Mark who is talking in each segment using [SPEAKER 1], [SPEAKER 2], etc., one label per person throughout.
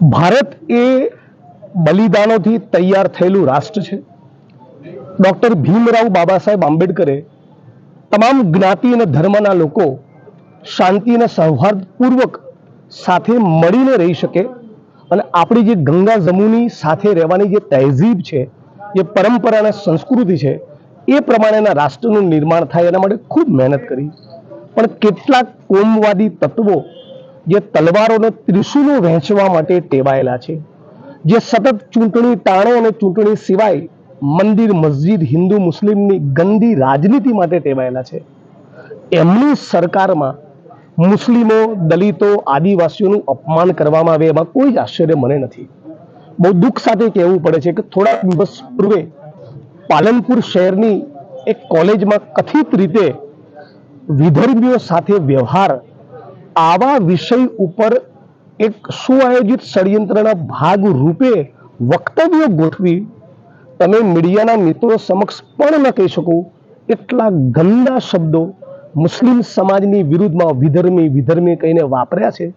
[SPEAKER 1] ભારત એ બલિદાનોથી તૈયાર થયેલું રાષ્ટ્ર છે. ડૉક્ટર ભીમરાવ બાબા સાહેબ આંબેડકરે તમામ જ્ઞાતિ અને ધર્મના લોકો શાંતિ અને સૌહાર્દપૂર્વક સાથે મળીને રહી શકે અને આપણી જે ગંગા જમુની સાથે રહેવાની જે તહેઝીબ છે, જે પરંપરા અને સંસ્કૃતિ છે, એ પ્રમાણેના રાષ્ટ્રનું નિર્માણ થાય એના માટે ખૂબ મહેનત કરી. પણ કેટલાક કોમવાદી તત્વો જે તલવારોને ત્રિશુલો વહેંચવા માટે ટેવાયેલા છે. જે સતત ચૂંટણી ટાણે અને ચૂંટણી સિવાય મંદિર, મસ્જિદ, હિન્દુ, મુસ્લિમની ગંદી રાજનીતિ માટે ટેવાયેલા છે. એમની સરકારમાં મુસ્લિમો, દલિતો, આદિવાસીઓનું અપમાન કરવામાં આવે એમાં કોઈ જ આશ્ચર્ય મને નથી. બહુ દુઃખ સાથે કહેવું પડે છે કે થોડા દિવસ પૂર્વે પાલનપુર શહેરની એક કોલેજમાં કથિત રીતે વિધર્મીઓ સાથે વ્યવહાર આવા વિષય ઉપર એક સુઆયોજિત ષડયંત્રના ભાગ રૂપે વક્તવ્ય ગોઠવી તમે મીડિયાના મિત્રો સમક્ષ પણ ન કહી શકો એટલા ગંદા શબ્દો મુસ્લિમ સમાજની વિરુદ્ધમાં વિધર્મી વિધર્મી કહીને વાપર્યા છે.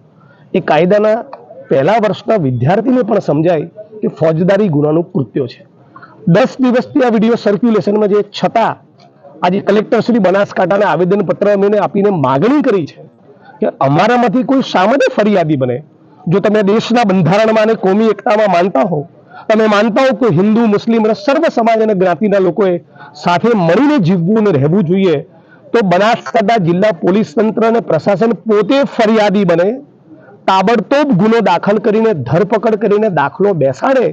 [SPEAKER 1] એ કાયદાના પહેલા વર્ષના વિદ્યાર્થીને પણ સમજાય કે ફોજદારી ગુનાનું કૃત્ય છે. દસ દિવસથી આ વીડિયો સર્ક્યુલેશનમાં જે છતાં આજે કલેક્ટર શ્રી બનાસકાંઠાને આવેદનપત્ર અમે આપીને માગણી કરી છે. કે અમારામાંથી કોઈ માટે ફરિયાદી બને? જો તમે દેશના બંધારણમાં અને કોમી એકતામાં માનતા હો તમે માનતા હો કે હિન્દુ, મુસ્લિમ અને સર્વ સમાજ અને જ્ઞાતિના લોકોએ સાથે મળીને જીવવું અને રહેવું જોઈએ, તો બનાસકાંઠા જિલ્લા પોલીસ તંત્ર અને પ્રશાસન પોતે ફરિયાદી બને. તાબડતોબ ગુનો દાખલ કરીને, ધરપકડ કરીને દાખલો બેસાડે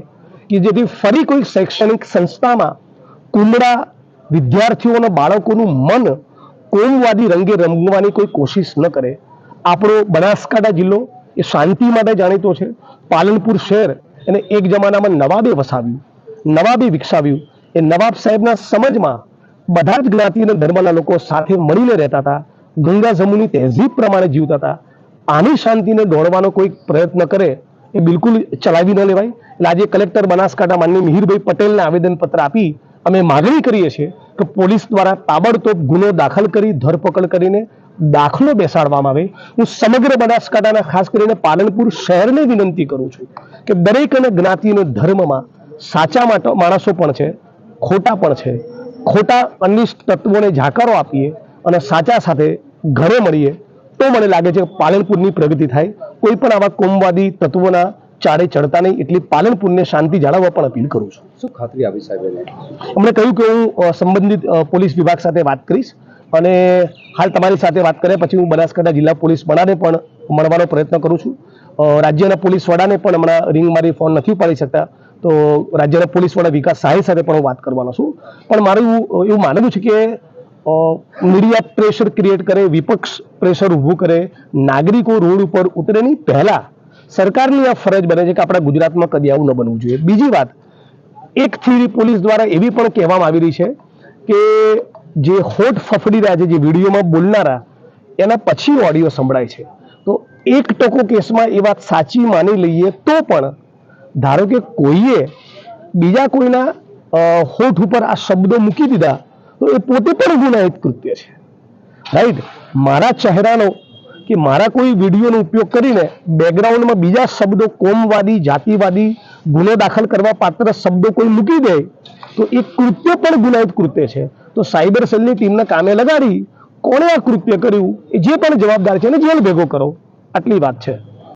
[SPEAKER 1] કે જેથી ફરી કોઈ શૈક્ષણિક સંસ્થામાં કુમડા વિદ્યાર્થીઓ અને બાળકોનું મન કોમવાદી રંગે રંગવાની કોઈ કોશિશ ન કરે. આપણો બનાસકાંઠા જિલ્લો એ શાંતિ માટે જાણીતો છે. પાલનપુર શહેર એને એક જમાનામાં નવાબે વસાવ્યું. નવાબે વિકસાવ્યું. એ નવાબ સાહેબના સમજમાં બધા જ જ્ઞાતિ અને ધર્મના લોકો સાથે મળીને રહેતા હતા. ગંગા જમુની તહેઝીબ પ્રમાણે જીવતા હતા. આની શાંતિને દોડવાનો કોઈ પ્રયત્ન કરે એ બિલકુલ ચલાવી ન લેવાય. એટલે આજે કલેક્ટર બનાસકાંઠા માનની મિહિરભાઈ પટેલને આવેદનપત્ર આપી અમે માગણી કરીએ છીએ કે પોલીસ દ્વારા તાબડતોબ ગુનો દાખલ કરી ધરપકડ કરીને દાખલો બેસાડવામાં આવે હું સમગ્ર બનાસકાંઠાના ખાસ કરીને પાલનપુર શહેરને વિનંતી કરું છું કે દરેક અને જ્ઞાતિનો ધર્મમાં સાચા માટે માણસો પણ છે ખોટા પણ છે. ખોટા અનિષ્ટ તત્વોને જાકારો આપીએ અને સાચા સાથે ઘરે મળીએ તો મને લાગે છે કે પાલનપુરની પ્રગતિ થાય. કોઈ પણ આવા કોમવાદી તત્વોના ચારે ચડતા નહીં એટલી પાલનપુરને શાંતિ જાળવવા પણ અપીલ કરું છું.
[SPEAKER 2] શું ખાતરી આપી સાહેબ
[SPEAKER 1] અમને કહ્યું કે હું સંબંધિત પોલીસ વિભાગ સાથે વાત કરીશ. અને હાલ તમારી સાથે વાત કર્યા પછી હું બનાસકાંઠા જિલ્લા પોલીસ વડાને પણ મળવાનો પ્રયત્ન કરું છું. રાજ્યના પોલીસ વડાને પણ હમણાં રિંગ મારી ફોન નથી ઉપાડી શકતા. તો રાજ્યના પોલીસ વડા વિકાસ સાહી સાથે પણ હું વાત કરવાનો છું. પણ મારું એવું એવું માનવું છે કે મીડિયા પ્રેશર ક્રિએટ કરે, વિપક્ષ પ્રેશર ઊભું કરે, નાગરિકો રોડ ઉપર ઉતરે નહીં, પહેલા સરકારની આ ફરજ બને છે કે આપણા ગુજરાતમાં કદી આવું ન બનવું જોઈએ. બીજી વાત, એક થિયરી પોલીસ દ્વારા એવી પણ કહેવામાં આવી રહી છે કે જે હોઠ ફફડી રહ્યા છે, જે વિડીયોમાં બોલનારા, એના પછી ઓડિયો સંભળાય છે. તો એક ટકો કેસમાં એ વાત સાચી માની લઈએ તો પણ, ધારો કે કોઈએ બીજા કોઈના હોઠ ઉપર આ શબ્દો મૂકી દીધા, તો એ પોતે પણ ગુનાહિત કૃત્ય છે. રાઈટ મારા ચહેરાનો કે મારા કોઈ વિડીયોનો ઉપયોગ કરીને બેકગ્રાઉન્ડમાં બીજા શબ્દો, કોમવાદી, જાતિવાદી, ગુનો દાખલ કરવા પાત્ર શબ્દો કોઈ મૂકી દે, તો એ કૃત્ય પણ ગુનાહિત કૃત્ય છે. તો સાયબર સેલની ટીમને કામે લગાડી કોણે આ કૃત્ય કર્યું? એ જે પણ જવાબદાર છે એને જેલ ભેગો કરો. આટલી વાત છે.